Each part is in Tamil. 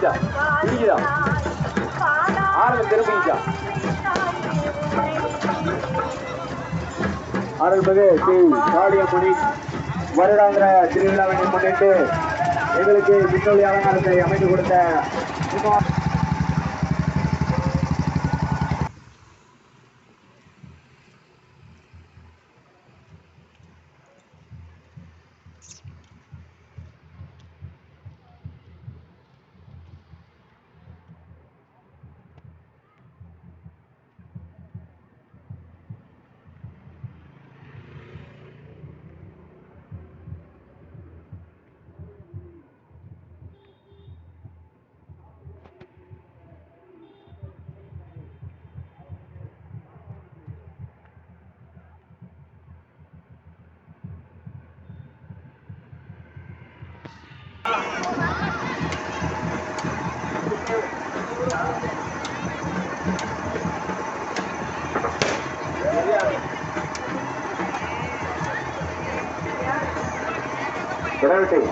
பிடிக்குதா? பிடிக்குதா? ஆரல் திரும்பிச்சா அருள்மிகு ஸ்ரீ காளியம்மணி வருடாந்திர திருவிழாவினை முன்னிட்டு எங்களுக்கு விண்ணொலி அலங்காரத்தை அமைத்து கொடுத்த முன்னாள்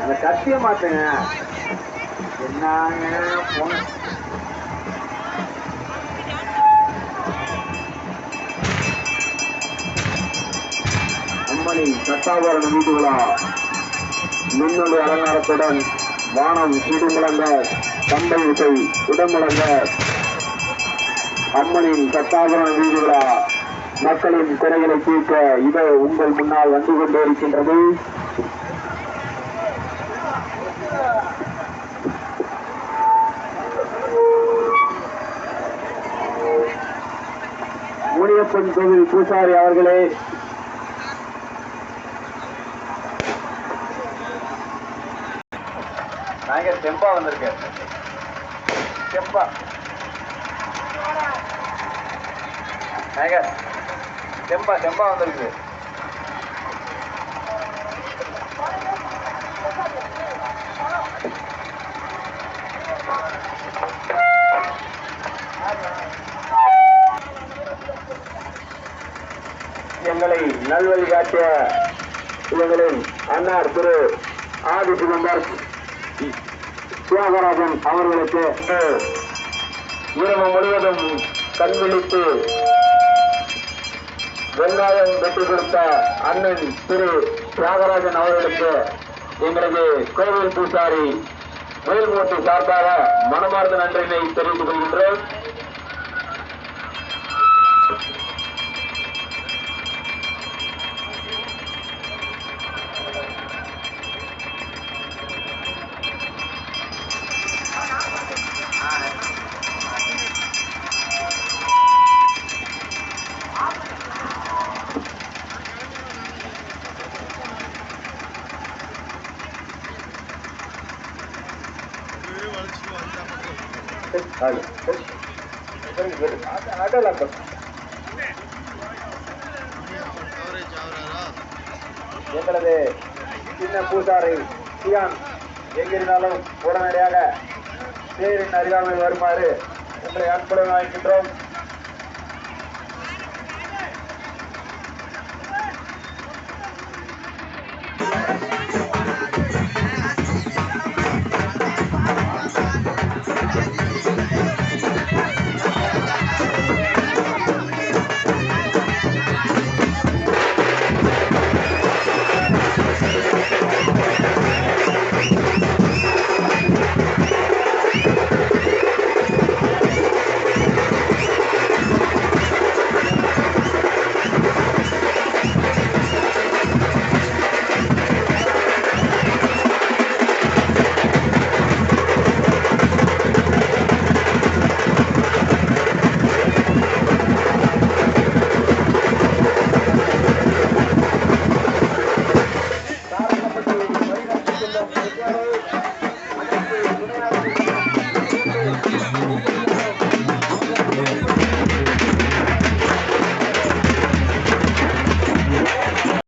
அந்த கத்திய மாத்துங்க என்னங்க போன அம்மணி சட்டாபரண வீட்டு விழா மின்னொலி அலங்காரத்துடன் வானம் இடுமுழங்க கம்பை இசை இடமுழங்க அம்மனின் சட்டாபரண வீடு விழா மக்களின் குறைகளை தீர்க்க இதை உங்கள் முன்னால் வந்து கொண்டே இருக்கின்றது. முனியப்பன் கோவில் பூசாரி அவர்களே நாங்க செம்பா வந்திருக்கேன். செம்பா நாங்க செம்பா செம்பா வந்திருக்கு. எங்களை நல்வழி காட்டிய எங்களின் அன்னார் திரு ஆதி சிதம்பர் தியாகராஜன் அவர்களுக்கு இரவு முழுவதும் கண்விழித்து வெங்காயம் வெட்டி கொடுத்த அண்ணன் திரு தியாகராஜன் அவர்களுக்கு எங்களது கோவில் பூசாரி மேல்மூர்த்தி சார்பாக மனமார்ந்த நன்றினை தெரிவித்துக் கொள்கின்றோம். எங்களது சின்ன பூசாரி சியான் எங்கிருந்தாலும் உடனடியாக பேரின் அறியாமல் வருமாறு உங்களை அன்புடன் வாங்கிக்கின்றோம்.